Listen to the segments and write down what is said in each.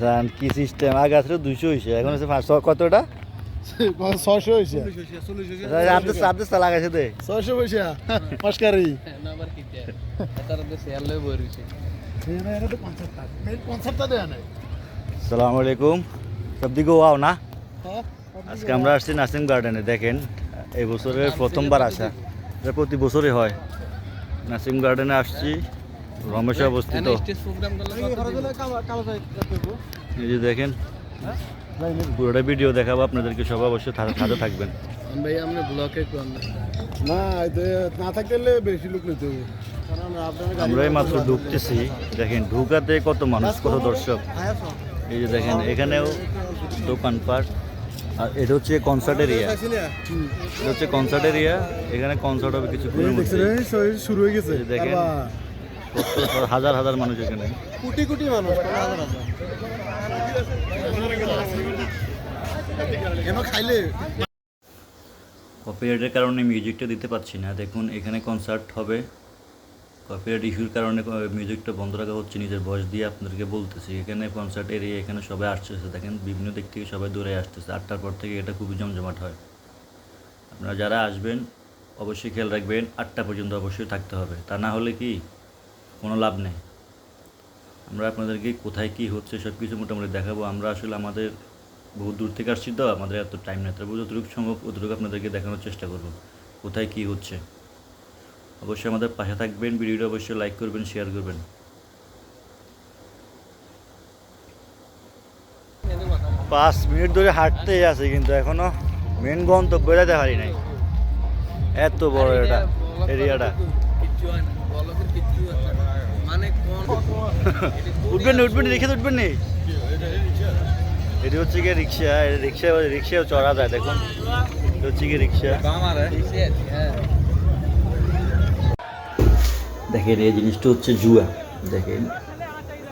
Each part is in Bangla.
জান কি সিস্টেম আগে আসলে দুইশো হয়েছে এখন হচ্ছে পাঁচশো কতটা? হয়েছে দে। পয়সা মাসকারি দেয়া নাই সালাম আলাইকুম। সব দিকে ওয়াও না? আজকে আমরা আসছি নাসিম গার্ডেনে দেখেন। এই বছরের প্রথমবার আসা। এটা প্রতি বছরই হয়। নাসিম গার্ডেনে আসছি রমেশে অবস্থিত। এই যে দেখেন পুরোটা ভিডিও দেখাবো আপনাদেরকে সব অবশ্যই সাথে থাকবেন। ভাই আমরা ব্লকে না। না থাকলে বেশি লোক নিতে হবে। আমরা এই মাত্র ঢুকতেছি। দেখেন ঢুকাতে কত মানুষ কত দর্শক। এই যে দেখেন এখানেও দোকানপাট। আর এটা হচ্ছে কনসার্ট এরিয়া এটা হচ্ছে কনসার্ট এরিয়া এখানে কনসার্ট হবে কিছু শুরু হয়ে গেছে। দেখেন। হাজার হাজার মানুষ এখানে। কোটি কোটি মানুষ খাইলে? কপিরাইটের কারণে মিউজিকটা দিতে পারছি না। দেখুন এখানে কনসার্ট হবে। কপিরাইট ইস্যুর কারণে মিউজিকটা বন্ধ রাখা হচ্ছে, নিজের ভয়েস দিয়ে আপনাদেরকে বলতেছি। এখানে কনসার্ট এরিয়া এখানে সবাই আসতেছে। দেখেন, বিভিন্ন দিক থেকে সবাই দূরে আসতেছে। আটটার পর থেকে এটা খুবই জমজমাট হয়। আপনারা যারা আসবেন, অবশ্যই খেয়াল রাখবেন, আটটা পর্যন্ত অবশ্যই থাকতে হবে। তা না হলে কি? কোনো লাভ নেই। আমরা আপনাদেরকে কোথায় কি হচ্ছে সব কিছু মোটামুটি দেখাবো। আমরা আসলে আমাদের বহু দূর থেকে আসছি তো, আমাদের এত টাইম নেই। তবে যতটুকু সম্ভব, অতটুকু আপনাদেরকে দেখানোর চেষ্টা করব। কোথায় কি হচ্ছে? অবশ্যই আমাদের পাশে থাকবেন ভিডিওটা অবশ্যই লাইক করবেন শেয়ার করবেন। পাঁচ মিনিট ধরে হাঁটতেই আছে কিন্তু এখনও মেন গন্তব্য যেতে পারি নাই। এত বড় এটা এরিয়াটা উঠবেন না উঠবেন না রিক্সা উঠবেন নি? এটি হচ্ছে গিয়ে রিক্সা রিক্সা রিক্সাও চড়া যায় দেখুন। হচ্ছে গিয়ে রিক্সা। হ্যাঁ। দেখেন, এই জিনিসটা হচ্ছে জুয়া। দেখেন,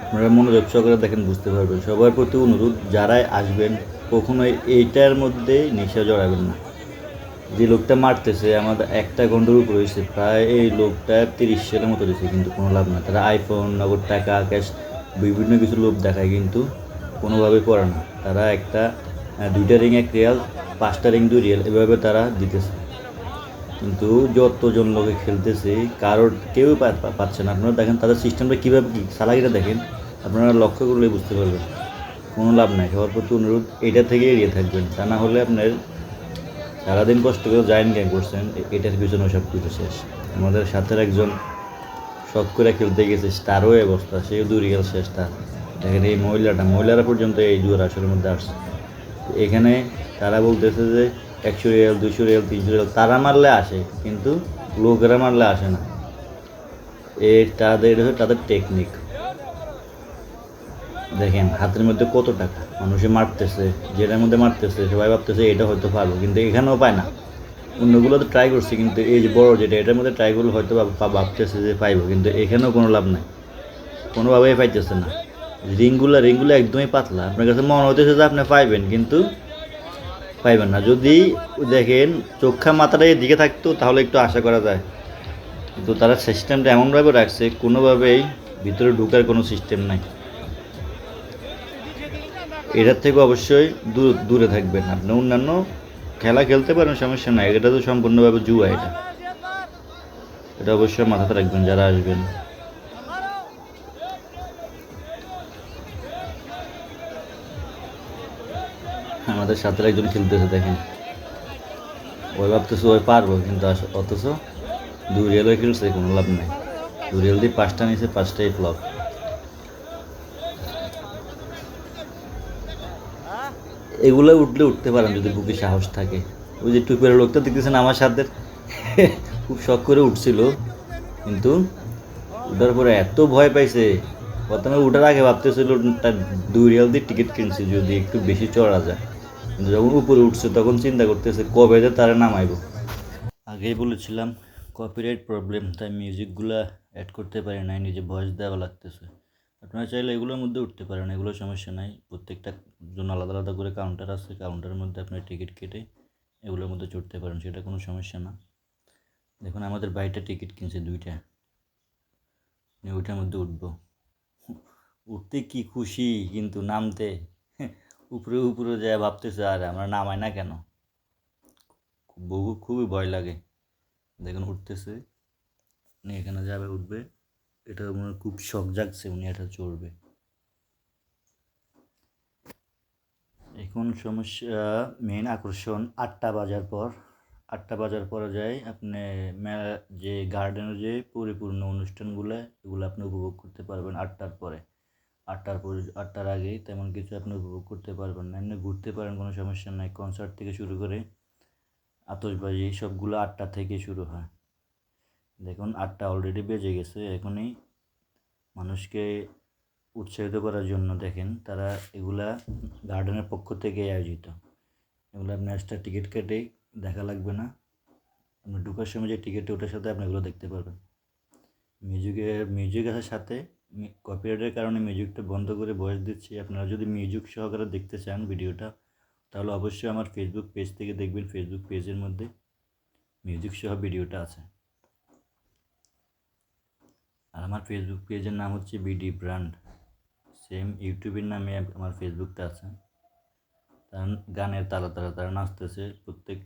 আপনারা মনোযোগ সহকারে দেখেন, বুঝতে পারবেন। সবার প্রতি অনুরোধ, যারাই আসবেন, কখনোই এইটার মধ্যে নেশা জড়াবেন না। যে লোকটা মারতেছে, আমাদের একটা ঘণ্টার উপর হয়েছে, প্রায় এই লোকটা তিরিশ সালের মতো দিয়েছে কিন্তু কোনো লাভ না তারা আইফোন নগদ টাকা ক্যাশ বিভিন্ন কিছু লোভ দেখায়, কিন্তু কোনোভাবে করে না। তারা একটা দুইটা রিং এক রিয়াল পাঁচটা রিং দুই রিয়াল এভাবে তারা দিতেছে। কিন্তু যতজন লোকে খেলতেছে, কারোর কেউ পাচ্ছে না। আপনারা দেখেন তাদের সিস্টেমটা কীভাবে কী সালাগিটা দেখেন, আপনারা লক্ষ্য করলে বুঝতে পারবেন। কোনো লাভ নাই, সবার প্রতি অনুরোধ, এটা থেকে এড়িয়ে থাকবেন। তা না হলে আপনার সারাদিন কষ্ট করে জায়েন্ট গ্যাং করছেন এটার পিছনে সব কিছু শেষ। আমাদের সাথে একজন শখ করে খেলতে গেছে, তারও অবস্থা, সেও দূরে গেল, শেষ তার। দেখেন এই মহিলাটা, মহিলারা পর্যন্ত এই জুয়ার আসরের মধ্যে আসছে। এখানে তারা বলতেছে যে একশো রিয়াল দুশো রিয়াল, তিনশো রিয়াল, তারা মারলে আসে, কিন্তু লোকেরা মারলে আসে না। এ তাদের, এটা হচ্ছে তাদের টেকনিক দেখেন, হাতের মধ্যে কত টাকা, মানুষে মারতেছে, যেটার মধ্যে মারতেছে, সবাই ভাবতেছে এটা হয়তো পারব কিন্তু এখানেও পায় না। অন্যগুলো তো ট্রাই করছে, কিন্তু এই যে বড় যেটা, এটার মধ্যে ট্রাই করলে হয়তো ভাব- ভাব- ভাবতেছে যে পাইবো, কিন্তু এখানেও কোনো লাভ নাই। কোনোভাবেই পাইতেছে না। রিংগুলো রিংগুলো একদমই পাতলা। আপনার কাছে মনে হতেছে যে আপনি পাইবেন, কিন্তু পাইবেন না। যদি দেখেন চোখা মাথাটা এদিকে থাকতো, তাহলে একটু আশা করা যায়। কিন্তু তারা সিস্টেমটা এমনভাবে রাখছে, কোনোভাবেই ভিতরে ঢুকার কোনো সিস্টেম নাই। এটার থেকে অবশ্যই দূরে থাকবেন আপনি। অন্যান্য খেলা খেলতে পারেন, সমস্যা নাই। এটা তো সম্পূর্ণভাবে জুয়া এটা। এটা অবশ্যই মাথাতে রাখবেন, যারা আসবেন। আমাদের সাথে একজন খেলতেছে, দেখেন। ওই ভাবতেছে ওই পারব, কিন্তু অথচ দুই রিয়েলও খেলছে, কোনো লাভ নাই। দুই রিয়েল দিয়ে পাঁচটা নিয়েছে পাঁচটাই ফ্লপ এগুলো উঠলে উঠতে পারেন যদি বুকে সাহস থাকে। ওই যে টুপির লোকটা দেখতেছেন আমার সাথে? খুব শখ করে উঠছিল, কিন্তু উঠার পরে এত ভয় পাইছে। প্রথমে উঠার আগে ভাবতেছিল দুই রিয়াল দিয়ে টিকিট কিনছে, যদি একটু বেশি চড়া যায়। কিন্তু যখন উপরে উঠছে, তখন চিন্তা করতেছে, কবে যে তারা নামাইব। আগেই বলেছিলাম কপিরাইট প্রবলেম তাই মিউজিকগুলো অ্যাড করতে পারি নাই, নিজে ভয়েস দেওয়া লাগতেছে। আপনারা চাইলে এগুলোর মধ্যে উঠতে পারেন, এগুলো সমস্যা নাই। প্রত্যেকটা জন্য আলাদা আলাদা করে কাউন্টার আছে কাউন্টারের মধ্যে আপনার টিকিট কেটে এগুলোর মধ্যে চড়তে পারেন, সেটা কোনো সমস্যা না। দেখুন, আমাদের বাড়িটা টিকিট কিনছে দুইটা। ওইটার মধ্যে উঠবো। উঠতে কি খুশি, কিন্তু নামতে উপরে উপরে যায় ভাবতেছে, আর, আমরা নামাই না কেন? বহু খুবই ভয় লাগে। দেখুন উঠতেছে, উনি এখানে যাবে, উঠবে। এটা মনে খুব শখ জাগছে উনি এটা চড়বে। এখন সমস্যা মেন আকর্ষণ আটটা বাজার পর। আটটা বাজার পরে যায় আপনি মেলা যে গার্ডেনের যে পরিপূর্ণ অনুষ্ঠানগুলো, এগুলো আপনি উপভোগ করতে পারবেন আটটার পরে। আটটার পর আটটার আগেই তেমন কিছু আপনি উপভোগ করতে পারবেন না। এমনি ঘুরতে পারেন, কোনো সমস্যা নাই। কনসার্ট থেকে শুরু করে আতশবাজি সবগুলো আটটা থেকে শুরু হয়। দেখুন, আটটা অলরেডি বেজে গেছে। এখনই মানুষকে উৎসাহিত করার জন্য দেখেন, তারা এগুলা গার্ডেনের পক্ষ থেকে আয়োজিত। এগুলো আপনি এক্সট্রা টিকিট কেটে দেখা লাগবে না। আপনি ঢুকার সময় যে টিকিটটা ওটার সাথে আপনি এগুলো দেখতে পারবেন। মিউজিকের মিউজিক আসার সাথে কপিরাইটের কারণে মিউজিকটা বন্ধ করে বয়স দিচ্ছি। আপনারা যদি মিউজিক সহকারে দেখতে চান ভিডিওটা তাহলে অবশ্যই আমার ফেসবুক পেজ থেকে দেখবেন। ফেসবুক পেজের মধ্যে মিউজিক সহ ভিডিওটা আছে। আর আমার ফেসবুক পেজের নাম হচ্ছে বিডি ব্র্যান্ড সেম ইউটিউবের নামে আমার ফেসবুকটা আছে। কারণ গানের তালা তালা তারা নাচতেছে। প্রত্যেক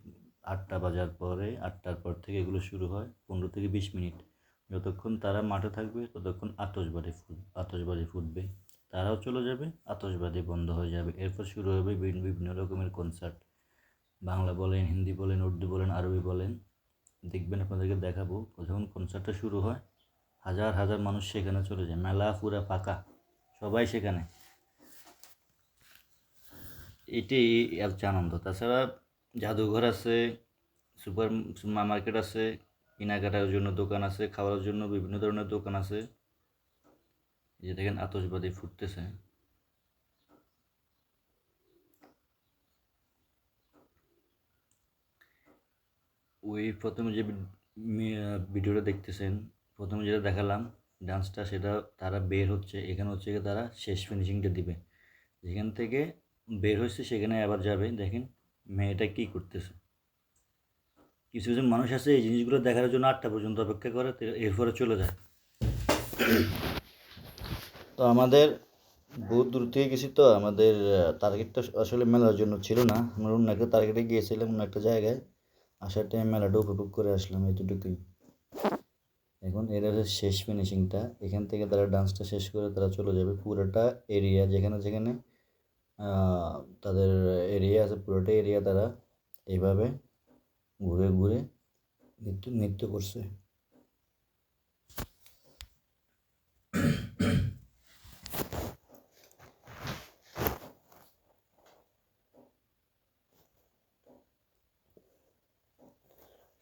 আটটা বাজার পরে, আটটার পর থেকে এগুলো শুরু হয়। পনেরো থেকে বিশ মিনিট। যতক্ষণ তারা মাঠে থাকবে, ততক্ষণ আতশবাজি ফুট, আতশবাজি ফুটবে। তারাও চলে যাবে, আতশবাজি বন্ধ হয়ে যাবে। এরপর শুরু হবে বিভিন্ন রকমের কনসার্ট বাংলা বলেন, হিন্দি বলেন, উর্দু বলেন, আরবি বলেন। দেখবেন আপনাদেরকে দেখাবো যখন কনসার্টটা শুরু হয়। হাজার হাজার মানুষ সেখানে চলে যায়। মেলা পুরা ফাঁকা। সবাই সেখানে। এটি আনন্দ। তাছাড়া জাদুঘর আছে সুপার মার্কেট আছে কেনাকাটার জন্য দোকান আছে, খাওয়ার জন্য বিভিন্ন ধরনের দোকান আছে। এই যে দেখেন আতশবাজি ফুটতেছে। ওই প্রথমে যে ভিডিওটা দেখতেছেন, প্রথমে যেটা দেখালাম, ডান্সটা সেটা তারা বের হচ্ছে, এখানে হচ্ছে গিয়ে তারা শেষ ফিনিশিংটা দিবে। যেখান থেকে বের হচ্ছে সেখানে আবার যাবে, দেখেন মেয়েটা কী করতেছে। কিছু কিছু মানুষ আছে এই জিনিসগুলো দেখার জন্য আটটা পর্যন্ত অপেক্ষা করে এরপরে চলে যায়। তো আমাদের বহুত দূর থেকে গেছি তো, আমাদের টার্গেটটা আসলে মেলার জন্য ছিল না। আমরা অন্য একটা টার্গেটে গিয়েছিলাম অন্য একটা জায়গায়। আসার টাইম মেলাটা উপভোগ করে আসলাম এতটুকুই। এখন এর শেষ ফিনিশিংটা এখান থেকে তারা ডান্সটা শেষ করে তারা চলে যাবে পুরোটা এরিয়া যেখানে যেখানে তাদের এরিয়া আছে, পুরোটা এরিয়া তারা এইভাবে ঘুরে ঘুরে নৃত্য নৃত্য করছে।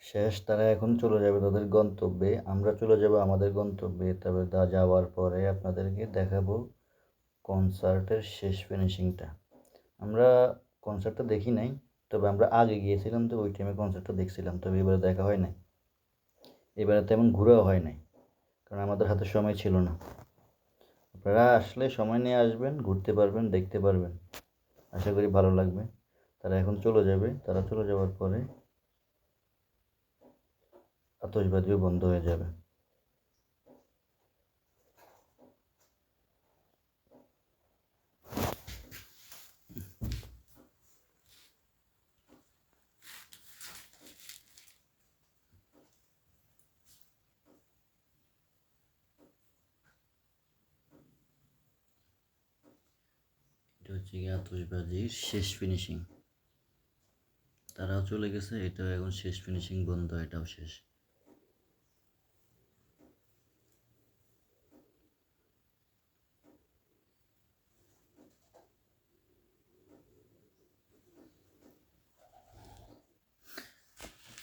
শেষ তারা এখন চলে যাবে তাদের গন্তব্যে। আমরা চলে যাব আমাদের গন্তব্যে। তবে তা যাওয়ার পরে আপনাদেরকে দেখাবো কনসার্টের শেষ ফিনিশিংটা আমরা কনসার্টটা দেখি নাই। তবে আমরা আগে গিয়েছিলাম তো ওই টাইমে কনসার্টটা দেখছিলাম, তবে এবারে দেখা হয় নাই। এবারে তেমন ঘোরাও হয় নাই, কারণ আমাদের হাতে সময় ছিল না। আপনারা আসলে সময় নিয়ে আসবেন, ঘুরতে পারবেন, দেখতে পারবেন। আশা করি ভালো লাগবে। তারা এখন চলে যাবে, তারা চলে যাওয়ার পরে আতশবাজিও বন্ধ হয়ে যাবে এটা হচ্ছে গিয়ে আতশবাজির শেষ ফিনিশিং তারাও চলে গেছে, এটাও এখন শেষ ফিনিশিং বন্ধ, এটাও শেষ।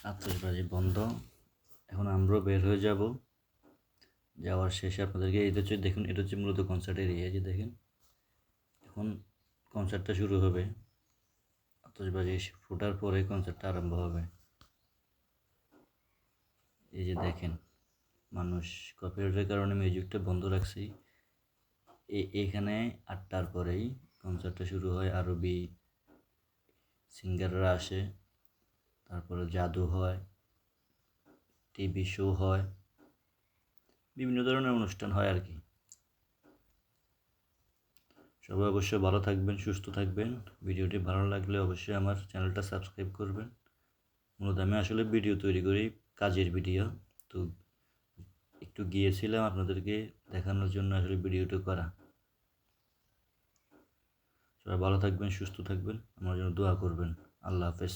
আতশবাজি বন্ধ। এখন আমরাও বের হয়ে যাব। যাওয়ার শেষে আপনাদেরকে এটা হচ্ছে দেখুন, এটা হচ্ছে মূলত কনসার্টের এরিয়া যে দেখেন। এখন কনসার্টটা শুরু হবে। আতশবাজি ফোটার পরে কনসার্টটা আরম্ভ হবে। এই যে দেখেন, মানুষ কপিরাইটের কারণে মিউজিকটা বন্ধ রাখছি। এখানে আটটার পরেই কনসার্টটা শুরু হয় আরবি সিঙ্গাররা আসে, তারপরে জাদু হয় টিভি শো হয়, বিভিন্ন ধরনের অনুষ্ঠান হয় আর কি। সবাই অবশ্যই ভালো থাকবেন, সুস্থ থাকবেন। ভিডিওটি ভালো লাগলে অবশ্যই আমার চ্যানেলটা সাবস্ক্রাইব করবেন। মূলত আমি আসলে ভিডিও তৈরি করি, কাজের ভিডিও। তো একটু গিয়েছিলাম আপনাদেরকে দেখানোর জন্য আসলে ভিডিওটা করা। সবাই ভালো থাকবেন, সুস্থ থাকবেন। আমার জন্য দোয়া করবেন। আল্লাহ হাফেজ।